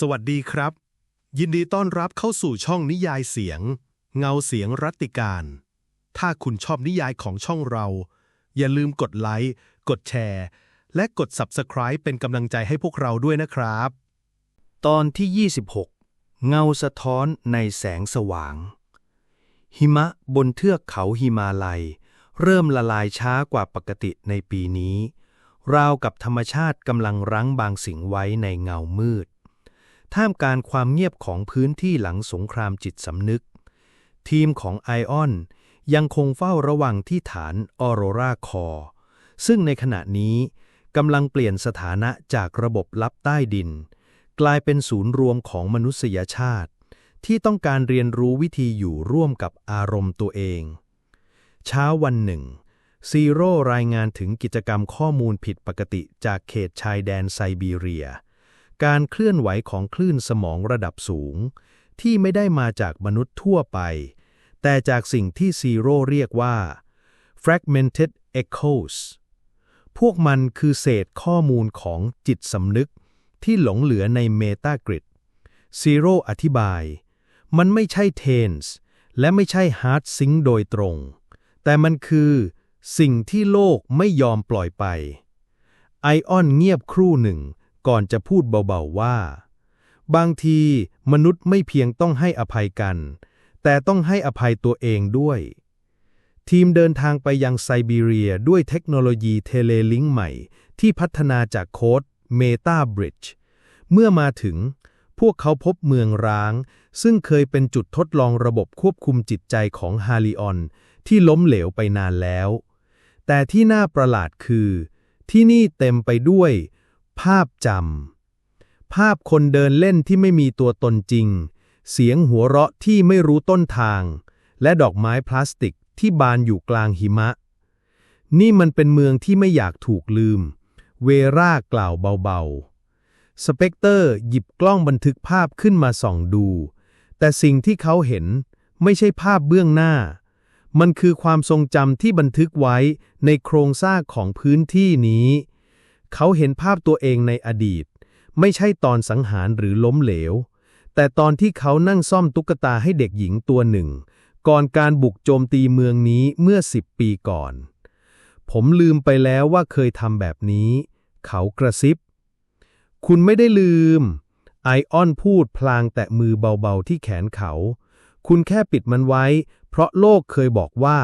สวัสดีครับ ยินดีต้อนรับเข้าสู่ช่องนิยายเสียง เงาเสียงรัติการ ถ้าคุณชอบนิยายของช่องเรา อย่าลืมกดไลค์กดแชร์ และกด Subscribe เป็นกำลังใจให้พวกเราด้วยนะครับ ตอนที่ 26 เงาสะท้อนในแสงสว่าง หิมะบนเทือกเขาหิมาลัย เริ่มละลายช้ากว่าปกติในปีนี้ ราวกับธรรมชาติกำลังรั้งบางสิ่งไว้ในเงามืด ท่ามกลารความเงียบของพื้นที่หลังสงครามจิตสำนึก ทีมของไอออนยังคงเฝ้าระวังที่ฐานออโรราคอซึ่งในขณะนี้กำลังเปลี่ยนสถานะจากระบบลับใต้ดิน กลายเป็นศูนย์รวมของมนุษยชาติ ที่ต้องการเรียนรู้วิธีอยู่ร่วมกับอารมณ์ตัวเอง เช้าวันหนึ่งซีโร่รายงานถึงกิจกรรมข้อมูลผิดปกติจากเขตชายแดนไซบีเรีย การเคลื่อนไหวของคลื่นสมองระดับสูง ที่ไม่ได้มาจากมนุษย์ทั่วไป แต่จากสิ่งที่ซีโร่เรียกว่า fragmented echoes พวกมันคือเศษข้อมูลของจิตสำนึกที่หลงเหลือในเมตากริดซีโร่อธิบาย มันไม่ใช่เทนส์และไม่ใช่ฮาร์ดซิงโดยตรง แต่มันคือสิ่งที่โลกไม่ยอมปล่อยไป ไอออนเงียบครู่หนึ่ง ก่อนจะพูดเบาๆว่า บางทีมนุษย์ไม่เพียงต้องให้อภัยกัน แต่ต้องให้อภัยตัวเองด้วย ทีมเดินทางไปยังไซบีเรียด้วยเทคโนโลยีเทเลลิงใหม่ ที่พัฒนาจากโค้ด Meta Bridge เมื่อมาถึง พวกเขาพบเมืองร้าง ซึ่งเคยเป็นจุดทดลองระบบควบคุมจิตใจของฮาริออนที่ล้มเหลวไปนานแล้ว แต่ที่น่าประหลาดคือ ที่นี่เต็มไปด้วย ภาพจำ ภาพคนเดินเล่นที่ไม่มีตัวตนจริง เสียงหัวเราะที่ไม่รู้ต้นทาง และดอกไม้พลาสติกที่บานอยู่กลางหิมะ นี่มันเป็นเมืองที่ไม่อยากถูกลืม เวรากล่าวเบาๆ สเปกเตอร์หยิบกล้องบันทึกภาพขึ้นมาส่องดู แต่สิ่งที่เขาเห็นไม่ใช่ภาพเบื้องหน้า มันคือความทรงจำที่บันทึกไว้ในโครงสร้างของพื้นที่นี้ เขาเห็นภาพตัวเองในอดีต ไม่ใช่ตอนสังหารหรือล้มเหลว แต่ตอนที่เขานั่งซ่อมตุ๊กตาให้เด็กหญิงตัวหนึ่ง ก่อนการบุกโจมตีเมืองนี้เมื่อสิบปีก่อน ผมลืมไปแล้วว่าเคยทำแบบนี้ เขากระซิบ คุณไม่ได้ลืม ไอออนพูดพลางแตะมือเบาๆที่แขนเขา คุณแค่ปิดมันไว้ เพราะโลกเคยบอกว่า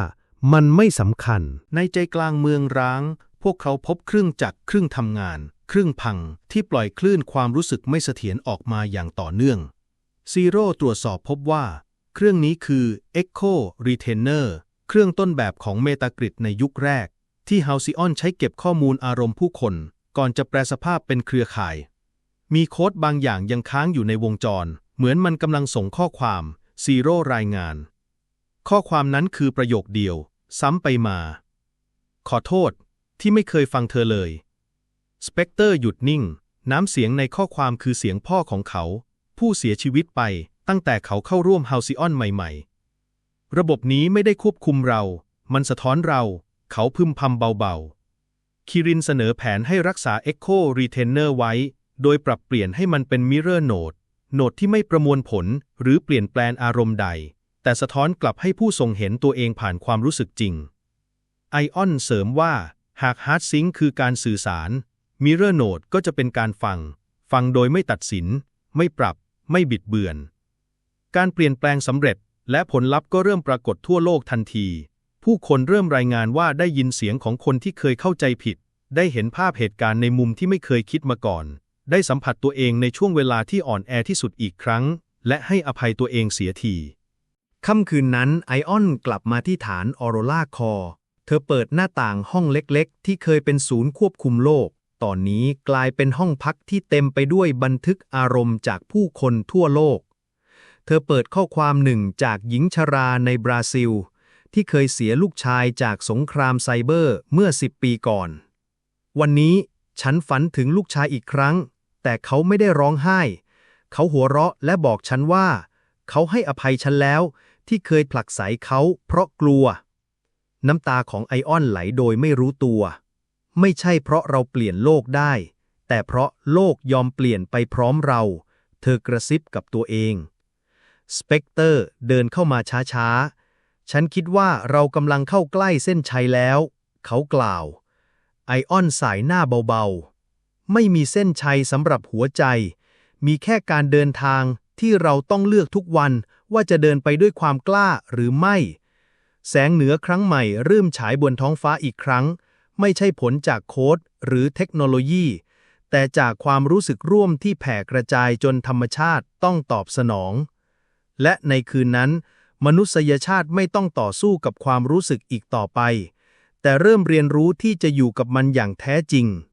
มันไม่สำคัญ ในใจกลางเมืองร้าง พวกเขาพบเครื่องจักรครึ่งทำงาน ครึ่งพังที่ปล่อยคลื่นความรู้สึกไม่เสถียรออกมาอย่างต่อเนื่องซีโร่ตรวจสอบพบว่า เครื่องนี้คือ Echo Retainer เครื่องต้นแบบของเมตากริดในยุคแรก ที่ Halcyon ใช้เก็บข้อมูลอารมณ์ผู้คน ก่อนจะแปลสภาพเป็นเครือข่าย มีโค้ดบางอย่างยังค้างอยู่ในวงจร เหมือนมันกำลังส่งข้อความซีโร่รายงาน ข้อความนั้นคือประโยคเดียว ซ้ำไปมา ขอโทษ ที่ไม่เคยฟังเธอเลย สเปกเตอร์หยุดนิ่ง น้ำเสียงในข้อความคือเสียงพ่อของเขา ผู้เสียชีวิตไปตั้งแต่เขาเข้าร่วม Halcyon ใหม่ ๆ ระบบนี้ไม่ได้ควบคุมเรา มันสะท้อนเรา เขาพึมพำเบาๆ คิรินเสนอแผนให้รักษา Echo Retainer ไว้ โดยปรับเปลี่ยนให้มันเป็น Mirror Node โนดที่ไม่ประมวลผลหรือเปลี่ยนแปลงอารมณ์ใด แต่สะท้อนกลับให้ผู้ทรงเห็นตัวเองผ่านความรู้สึกจริง ไอออนเสริมว่า หาก Hard Sync คือการสื่อสาร Mirror Node ก็จะเป็นการฟัง ฟังโดยไม่ตัดสิน ไม่ปรับ ไม่บิดเบือน การเปลี่ยนแปลงสำเร็จ และผลลัพธ์ก็เริ่มปรากฏทั่วโลกทันที ผู้คนเริ่มรายงานว่าได้ยินเสียงของคนที่เคยเข้าใจผิด ได้เห็นภาพเหตุการณ์ในมุมที่ไม่เคยคิดมาก่อน ได้สัมผัสตัวเองในช่วงเวลาที่อ่อนแอที่สุดอีกครั้ง และให้อภัยตัวเองเสียทีค่ำคืนนั้นไอออนกลับมาที่ฐานออโรราคอ ธอเปิดหน้าต่างห้องเล็กๆ ที่เคยเป็นศูนย์ควบคุมโลก ตอนนี้กลายเป็นห้องพักที่เต็มไปด้วยบันทึกอารมณ์จากผู้คนทั่วโลก เธอเปิดข้อความหนึ่งจากหญิงชราในบราซิล ที่เคยเสียลูกชายจากสงครามไซเบอร์เมื่อสิบปีก่อน วันนี้ฉันฝันถึงลูกชายอีกครั้ง แต่เขาไม่ได้ร้องไห้ เขาหัวเราะและบอกฉันว่า เขาให้อภัยฉันแล้วที่เคยผลักไสเขาเพราะกลัว น้ำตาของไอออนไหลโดยไม่รู้ตัว ไม่ใช่เพราะเราเปลี่ยนโลกได้ แต่เพราะโลกยอมเปลี่ยนไปพร้อมเรา เธอกระซิบกับตัวเอง สเปกเตอร์เดินเข้ามาช้าๆ ฉันคิดว่าเรากำลังเข้าใกล้เส้นชัยแล้ว เขากล่าว ไอออนสายหน้าเบาๆ ไม่มีเส้นชัยสำหรับหัวใจ มีแค่การเดินทางที่เราต้องเลือกทุกวันว่าจะเดินไปด้วยความกล้าหรือไม่ แสงเหนือครั้งใหม่เริ่มฉายบนท้องฟ้าอีกครั้ง ไม่ใช่ผลจากโค้ดหรือเทคโนโลยี แต่จากความรู้สึกร่วมที่แผ่กระจายจนธรรมชาติต้องตอบสนอง และในคืนนั้น มนุษยชาติไม่ต้องต่อสู้กับความรู้สึกอีกต่อไป แต่เริ่มเรียนรู้ที่จะอยู่กับมันอย่างแท้จริง